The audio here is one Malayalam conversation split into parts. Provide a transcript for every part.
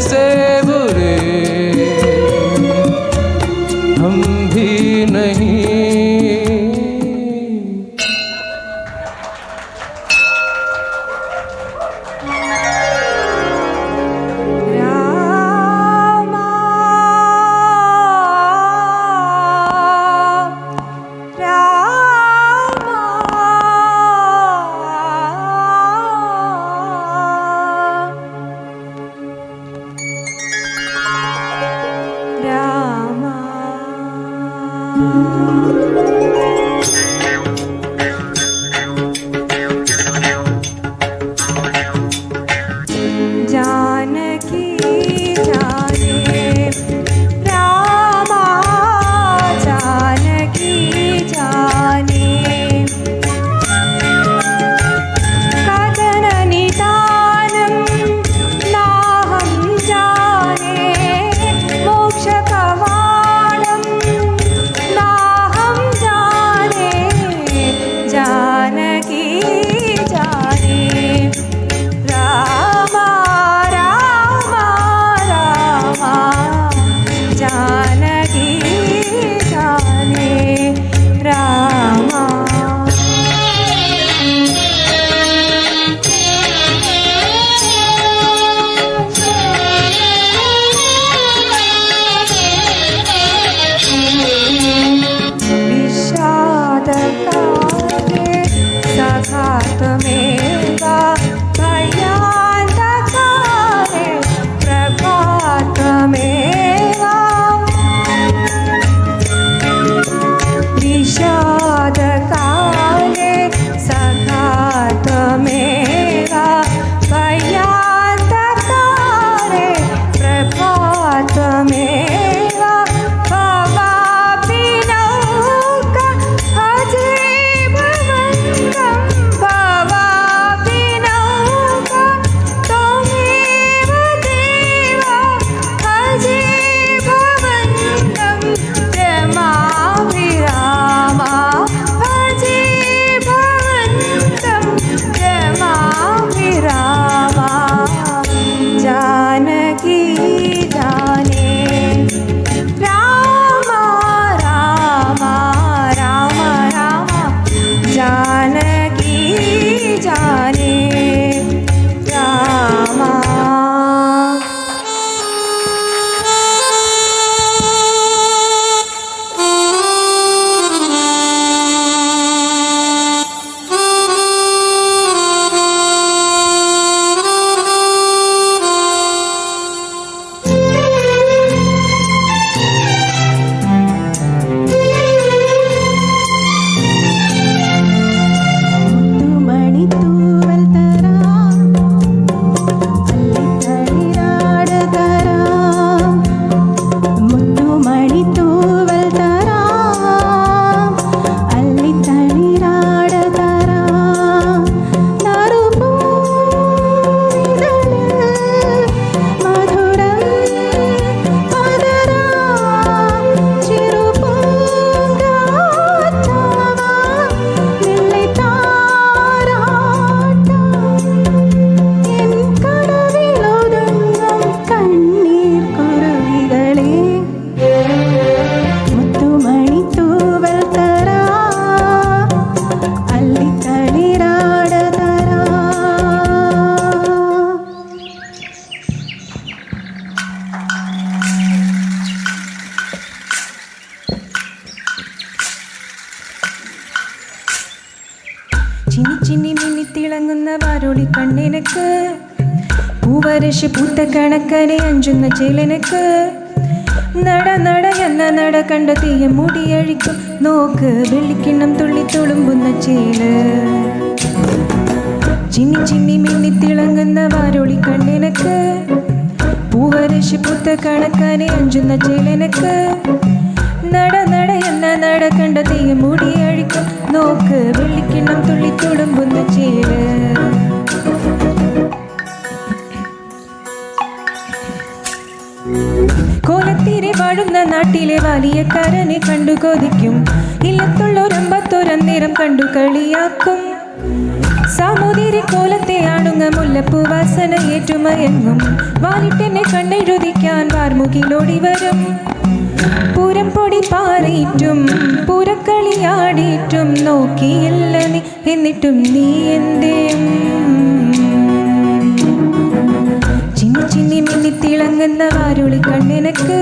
say കണക്കനെ അഞ്ചുന്ന ചേലനക്ക്. നട നട എന്ന നട കണ്ട തീയ മുടിയഴിക്കും. നോക്ക് വെള്ളിക്കിണ്ണം തുള്ളി തുളുമ്പുന്ന ചേൽ. ചിന്നി ചിന്നി മിന്നി തിളങ്ങുന്ന വാരോളി കണ്ണിനക്ക്. പൂവരശി പുത്ത കണക്കാനെ അഞ്ചുന്ന ചേലനക്ക്. നട നട എന്ന നട കണ്ട തീയ മുടിയഴിക്കും. നോക്ക് വെള്ളിക്കിണ്ണം തുള്ളി തുളുമ്പുന്ന ചേൽ. കോലത്തീരെ വാഴുന്ന നാട്ടിലെ വലിയക്കാരനെ കണ്ടു കൊതിക്കും. ഇല്ലത്തുള്ളൊരമ്പത്തൊരന്നേരം കണ്ടു കളിയാക്കും. സാമൂതിരി കോലത്തെ ആണുങ്ങ മുല്ലപ്പൂവാസന ഏറ്റുമയങ്ങും. വാലിട്ടെന്നെ കണ്ണെഴുതിക്കാൻ വാർമുകിലോടി വരും. പൂരം പൊടി പാറിയിട്ടും പൂരക്കളിയാടിയിട്ടും നോക്കിയില്ല നീ എന്നിട്ടും നീ എന്തേ തിളങ്ങുന്ന വാരുളി കണ്ണിനക്ക്.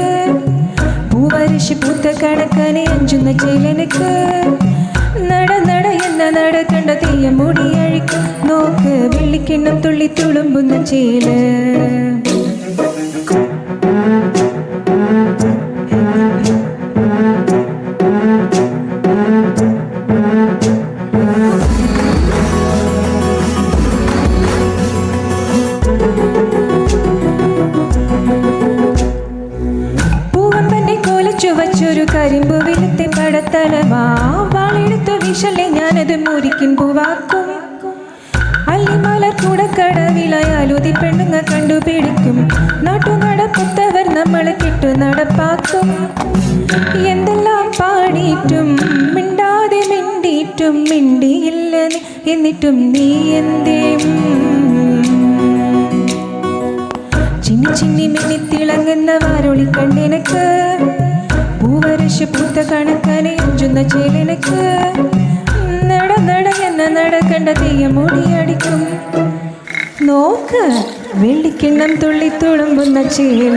പൂവരിശി പൂത്ത കണക്കനെ അഞ്ചുന്ന ചേലനക്ക്. നട നട എന്ന നട കണ്ട തീയ മുടി അഴിക്കും നോക്ക് വെള്ളിക്കിണ്ണം തുള്ളി തുളുമ്പുന്ന ചേൽ കോലച്ചു വച്ചൊരു കരിമ്പു വിലത്തെ പടത്തലവാ വിഷല്ലെ വിഷലെ ഞാനത് മുറിക്കും പൂവാക്കും. അല്ലിമലർ കൂടക്കടവിളയാലുതി പെണ്ണുങ്ങ കണ്ടുപിടിക്കും. നാട്ടു നടപ്പത്തവർ നമ്മളെ കിട്ടു നടപ്പാക്കും. എന്തെല്ലാം പാടിയിട്ടും മിണ്ടാതെ മിണ്ടിയിട്ടും മിണ്ടിയില്ല എന്നിട്ടും നീ എന്തേ? ചിന്നി ചിന്നി മിന്നി തിളങ്ങുന്ന വാരൊളി കണ്ണിനക്ക്. പൂത്ത കണക്കനെ അഞ്ചുന്ന ചേലിനക്ക്. നട നട എന്ന നടക്കണ്ട കണ്ട തീയ മുടിയടിക്കും നോക്ക് വെള്ളിക്കിണ്ണം തുള്ളി തുളുമ്പുന്ന ചേൽ.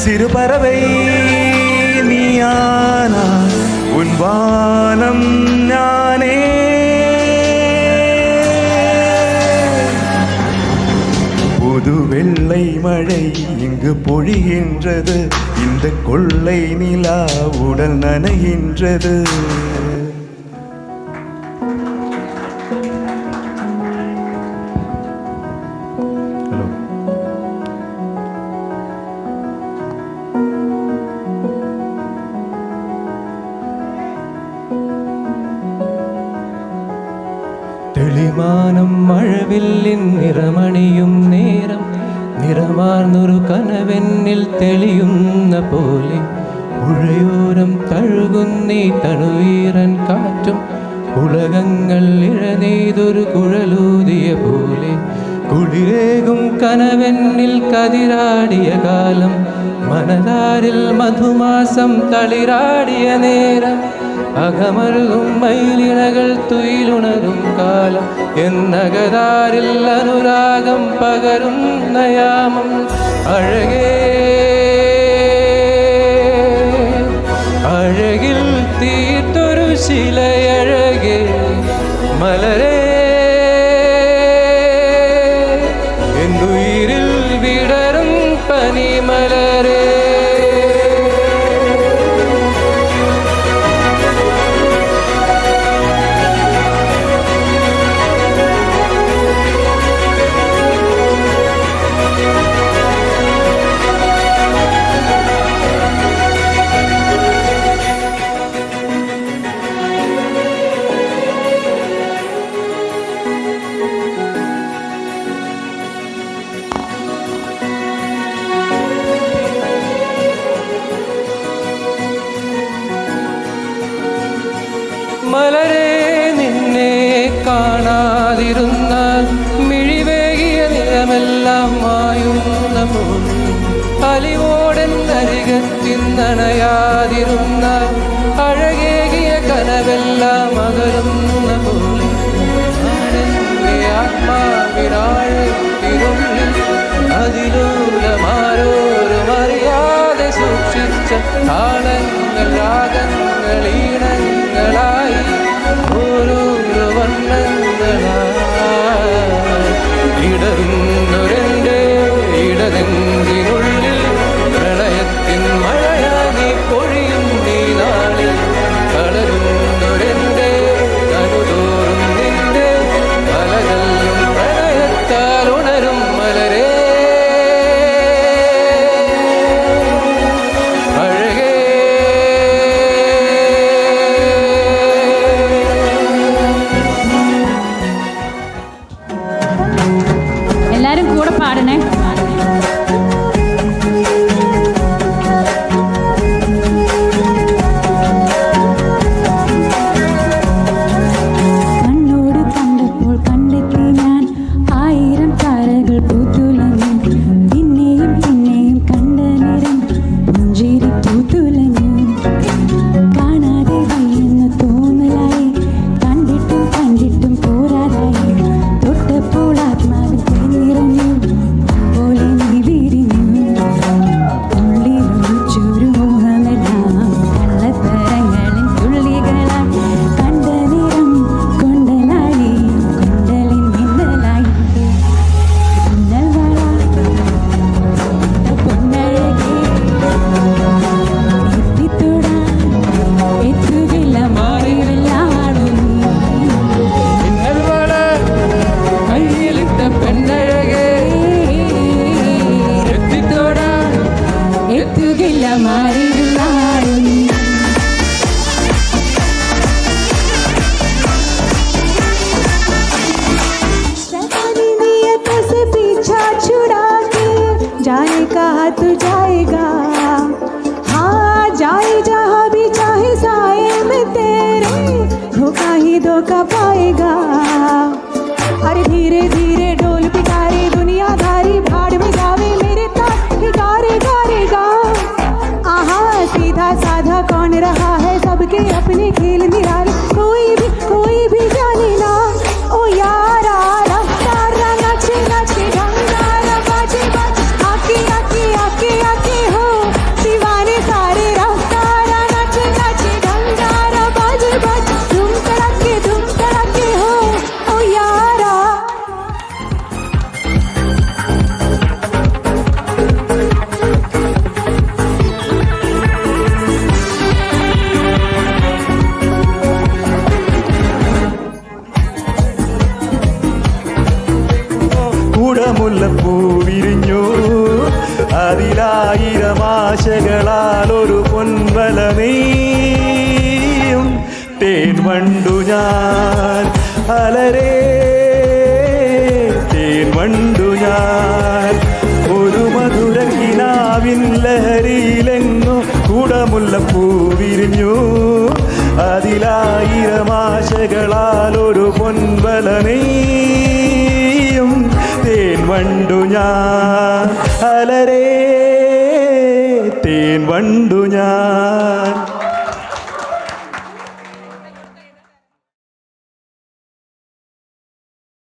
சிறுபறவை நீயானா? உன் வானம் நானே. புது வெள்ளை மழை இங்கு பொழிகின்றது. இந்த கொள்ளை நிலா உடல் நனைகின்றது. അകമരുകും മയിലിണകൾ തുയിലുണരും കാലം. എന്നകതാരിൽ അനുരാഗം പകരും നയാമം. അഴകേ അഴകിൽ തീർത്തൊരു ശിലയഴകേ. മലരേ താളങ്ങൾ രാഗങ്ങൾ ആശകളാൽ ഒരു പൊൻവലമേയും തേൻ വണ്ടു ഞാൻ അലരേ തേൻ വണ്ടു ഞാൻ. ഒരു മധുര കിനാവിൻ കൂടമുള്ള കുടമുല്ലപ്പൂവിരിഞ്ഞു അതിലായിരം ആശകളാൽ ഒരു പൊൻവലമേയും തേൻ വണ്ടു ഞാൻ. അലരേ